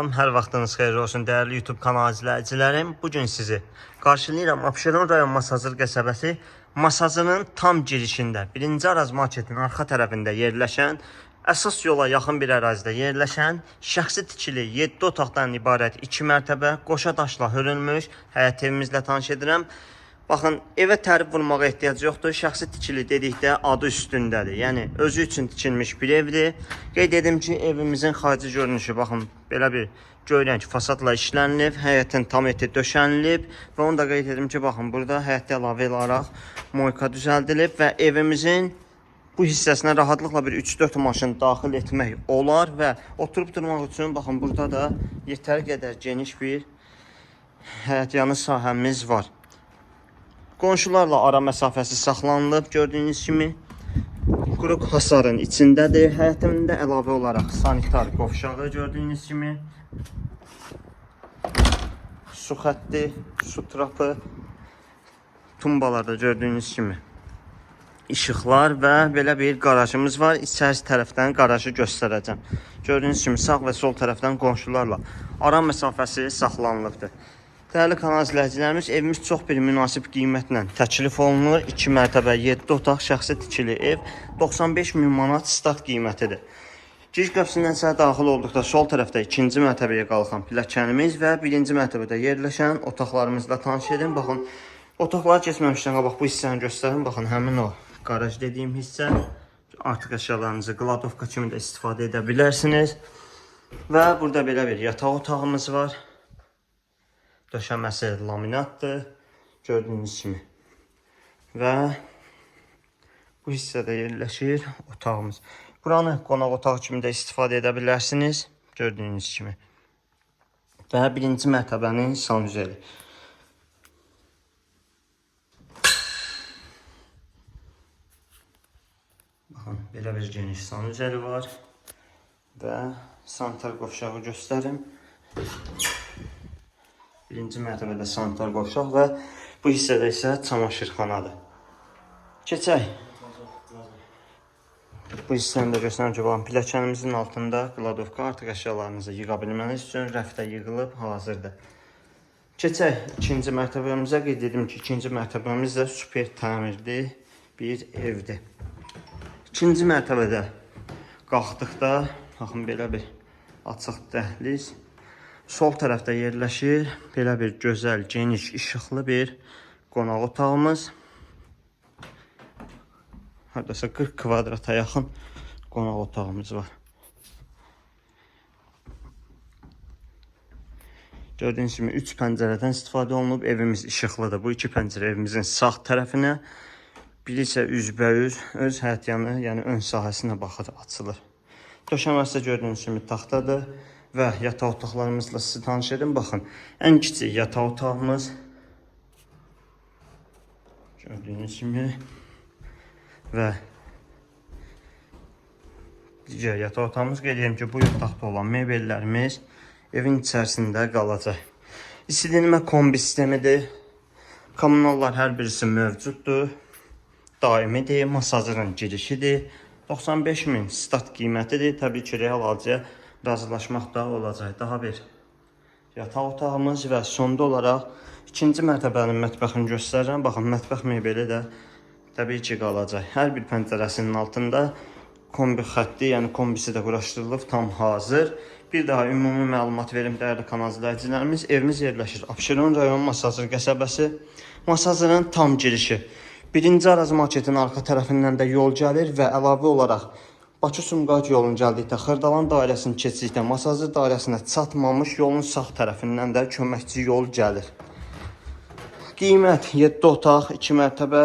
Hər vaxtınız xeyir olsun dəyərli YouTube kanalı izləyicilərim. Bu gün sizi qarşılayıram Abşeron rayon Masazır qəsəbəsi Masazının tam girişində, 1-ci Araz marketin arxa tərəfində yerləşən, əsas yola yaxın bir ərazidə yerləşən, şəxsi tikili 7 otaqdan ibarət 2 mərtəbə qoşa daşla hörülmüş həyət evimizlə tanış edirəm. Baxın, evə tərif vurmağa ehtiyac yoxdur. Şəxsi tikili dedikdə adı üstündədir. Yəni özü üçün tikilmiş bir evdir. Qeyd edim ki, evimizin xarici görünüşü baxın belə bir göy rəng fasadla işlənilib, həyətin tam eti döşənilib və onu da qeyd edim ki, baxın burada həyətdə əlavə olaraq moyka düzəldilib və evimizin bu hissəsinə rahatlıqla bir 3-4 maşın daxil etmək olar və oturub durmaq üçün baxın burada da yetər qədər geniş bir həyət yanı sahəmiz var. Qonşularla ara məsafəsi saxlanılıb gördüyünüz kimi. Quruq hasarın içindədir. Həyətində əlavə olaraq sanitar qovşağı gördüyünüz kimi. Su xətti, su trapı, tumbalarda gördüyünüz kimi. İşıqlar və belə bir qarajımız var. İçərisi tərəfdən qarajı göstərəcəm. Gördüyünüz kimi sağ və sol tərəfdən qonşularla ara məsafəsi saxlanılıbdır. Dəyərli kanal izləyicilərimiz, evimiz çox bir münasib qiymətlə təklif olunur. 2 mərtəbə, 7 otaq, şəxsi tikili ev 95 min manat start qiymətidir. Giriş qapısından içəri daxil olduqda sol tərəfdə ikinci mərtəbəyə qalxan pilləkənimiz və birinci mərtəbədə yerləşən otaqlarımızla tanış edin. Baxın, otaqlara keçməmişdən qabaq bu hissəni göstərin. Baxın, həmin o qaraj dediyim hissə artıq əşyalarınızı qladovka kimi də istifadə edə bilərsiniz. Və burada belə bir yataq otağımız var. Döşəməsi laminatdır. Gördüyünüz kimi. Və bu hissədə yerləşir otağımız. Buranı qonaq otağı kimi də istifadə edə bilərsiniz. Gördüyünüz kimi. Və birinci mərtəbənin sanuzeli. Baxın, belə bir geniş sanuzeli var. Və sanitar qovşağı göstərim. Birinci mərtəbədə sanitar qovşaq və bu hissədə isə çamaşırxanadır. Keçək. Bu hissəni də göstərirəm ki, baxın, pilləkənimizin altında qladovka artıq əşyalarınızı yığa bilməniz üçün rəfdə yığılıb hazırdır. Keçək ikinci mərtəbəmizə qeyd edim ki, ikinci mərtəbəmiz də super təmirli bir evdir. İkinci mərtəbədə qalxdıqda, baxın belə bir açıq dəhliz sol tərəfdə yerləşir belə bir gözəl, geniş, işıqlı bir qonaq otağımız. Hardasa 40 kvadrata yaxın qonaq otağımız var. Gördüyünüz kimi 3 pəncərədən istifadə olunub. Evimiz işıqlıdır. Bu iki pəncərə evimizin sağ tərəfinə, biri isə üzbəüz öz həyət yanı, yəni ön sahəsinə baxır, açılır. Döşəməsi gördüyünüz kimi taxtadır və yataq otaqlarımızla sizi tanış edim. Baxın, ən kiçik yataq otağımız gördüyünüz kimi və digər yataq otağımız qeyd ki, bu yataqda olan mebellərimiz evin içərisində qalacaq. İsidilmə kombi sistemidir. Kommunallar hər birisi mövcuddur. Daimidir, masajın girişidir. 95 min stat qiymətidir. Təbii ki, real alıcıya razılaşmaq da olacaq. Daha bir yataq otağımız və sonda olaraq ikinci mərtəbənin mətbəxini göstərirəm. Baxın, mətbəx mebeli də təbii ki, qalacaq. Hər bir pəncərəsinin altında kombi xətti, yəni kombisi də quraşdırılıb, tam hazır. Bir daha ümumi məlumat verim dəyərli kanal izləyicilərimiz. Evimiz yerləşir Abşeron rayon Masazır qəsəbəsi. Masazırın tam girişi. Birinci Araz marketin arxa tərəfindən də yol gəlir və əlavə olaraq Bakı Sumqayıt yolunun gəldikdə Xırdalan dairəsini keçdikdə Masazır dairəsinə çatmamış yolun sağ tərəfindən də köməkçi yol gəlir. Qiymət 7 otaq, 2 mərtəbə,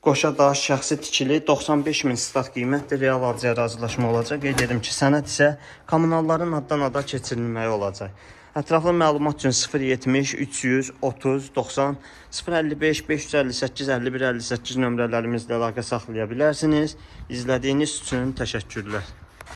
qoşa daş şəxsi tikili 95 min start qiymətdir. Real alıcıya razılaşma olacaq. Qeyd edim ki, sənəd isə kommunalların addan ada keçirilməyi olacaq. Ətraflı məlumat üçün 070 330 90 055 558 51 58 nömrələrimizlə əlaqə saxlaya bilərsiniz. İzlədiyiniz üçün təşəkkürlər.